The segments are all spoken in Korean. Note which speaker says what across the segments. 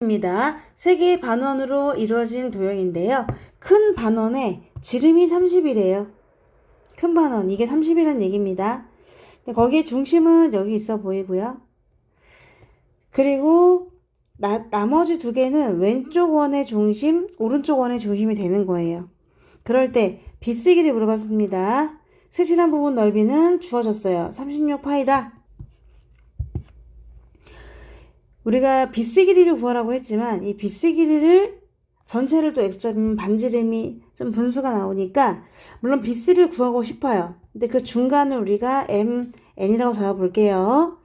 Speaker 1: 입니다. 세 개의 반원으로 이루어진 도형인데요. 큰 반원에 지름이 30이래요. 큰 반원, 이게 30이라는 얘기입니다. 거기에 중심은 여기 있어 보이고요. 그리고 나, 나머지 두 개는 왼쪽 원의 중심, 오른쪽 원의 중심이 되는 거예요. 그럴 때 비스기를 물어봤습니다. 세실한 부분 넓이는 주어졌어요. 36파이다. 우리가 비스 길이를 구하라고 했지만 이 비스 길이를 전체를 또 x 잡으면 반지름이 좀 분수가 나오니까 물론 비스를 구하고 싶어요. 근데 그 중간을 우리가 m n이라고 잡아볼게요.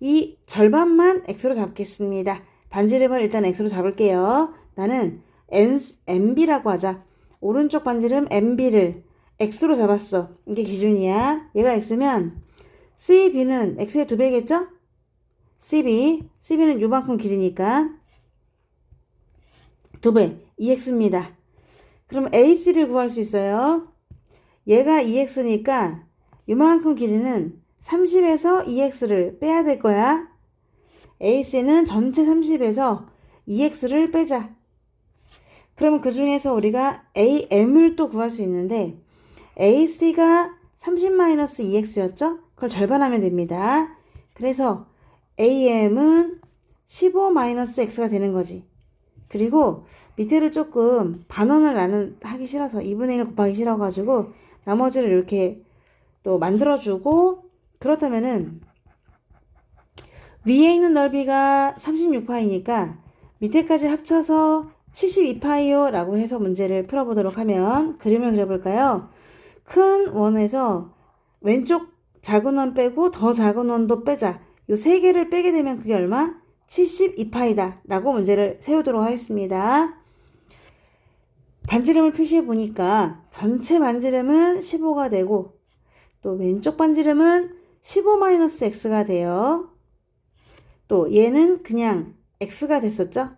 Speaker 1: 이 절반만 x로 잡겠습니다. 반지름을 일단 x로 잡을게요. 나는 n mb라고 하자. 오른쪽 반지름 mb를 x로 잡았어. 이게 기준이야. 얘가 x면 cb는 x의 두 배겠죠? CB, CB는 요만큼 길이니까 두 배, 2x입니다. 그럼 AC를 구할 수 있어요. 얘가 2x니까 요만큼 길이는 30에서 2x를 빼야 될 거야. AC는 전체 30에서 2x를 빼자. 그러면 그 중에서 우리가 AM을 또 구할 수 있는데 AC가 30-2x였죠? 그걸 절반하면 됩니다. 그래서 AM은 15-x가 되는 거지. 그리고 밑에를 조금 반원을 나는 하기 싫어서 2분의 1 곱하기 싫어가지고 나머지를 이렇게 또 만들어주고 그렇다면은 위에 있는 넓이가 36파이니까 밑에까지 합쳐서 72파이요 라고 해서 문제를 풀어보도록 하면 그림을 그려볼까요? 큰 원에서 왼쪽 작은 원 빼고 더 작은 원도 빼자. 요 세 개를 빼게 되면 그게 얼마? 72파이다. 라고 문제를 세우도록 하겠습니다. 반지름을 표시해 보니까 전체 반지름은 15가 되고 또 왼쪽 반지름은 15-x가 돼요. 또 얘는 그냥 x가 됐었죠?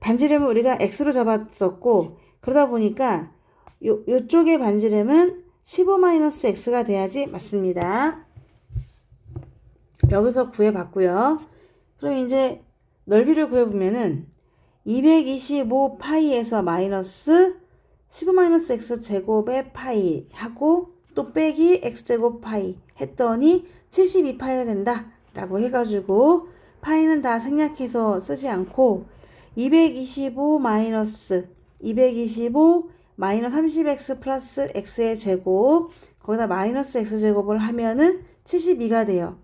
Speaker 1: 반지름을 우리가 x로 잡았었고 그러다 보니까 요, 요쪽의 반지름은 15-x가 돼야지 맞습니다. 여기서 구해봤고요. 그럼 이제 넓이를 구해보면은 225 파이에서 마이너스 15-x 제곱의 파이 하고 또 빼기 x제곱 파이 했더니 72 파이가 된다 라고 해가지고 파이는 다 생략해서 쓰지 않고 225 마이너스 225 마이너스 30x 플러스 x의 제곱 거기다 마이너스 x제곱을 하면은 72가 돼요.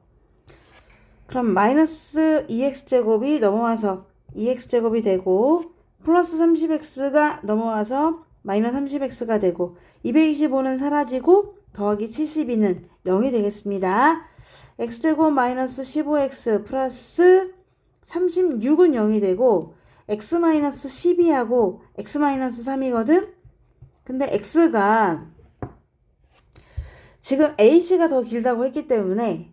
Speaker 1: 그럼 마이너스 2x제곱이 넘어와서 2x제곱이 되고 플러스 30x가 넘어와서 마이너스 30x가 되고 225는 사라지고 더하기 72는 0이 되겠습니다. x제곱 마이너스 15x 플러스 36은 0이 되고 x 마이너스 12하고 x 마이너스 3이거든? 근데 x가 지금 ac가 더 길다고 했기 때문에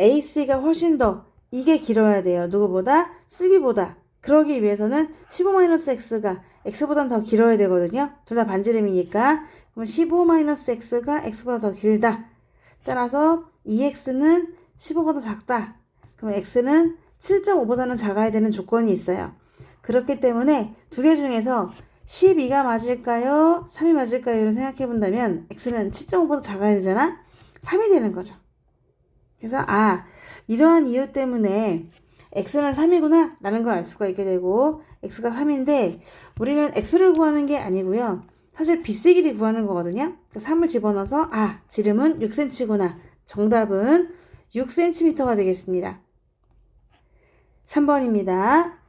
Speaker 1: AC가 훨씬 더 이게 길어야 돼요. 누구보다? CB보다. 그러기 위해서는 15-x가 x보다 더 길어야 되거든요. 둘 다 반지름이니까. 그럼 15-x가 x보다 더 길다. 따라서 2x는 15보다 작다. 그럼 x는 7.5보다는 작아야 되는 조건이 있어요. 그렇기 때문에 두 개 중에서 12가 맞을까요? 3이 맞을까요? 이런 생각해 본다면 x는 7.5보다 작아야 되잖아? 3이 되는 거죠. 그래서 아 이러한 이유 때문에 x는 3이구나 라는 걸 알 수가 있게 되고 x가 3인데 우리는 x를 구하는 게 아니고요. 사실 비스 길이 구하는 거거든요. 그러니까 3을 집어넣어서 아 지름은 6cm구나. 정답은 6cm가 되겠습니다. 3번입니다.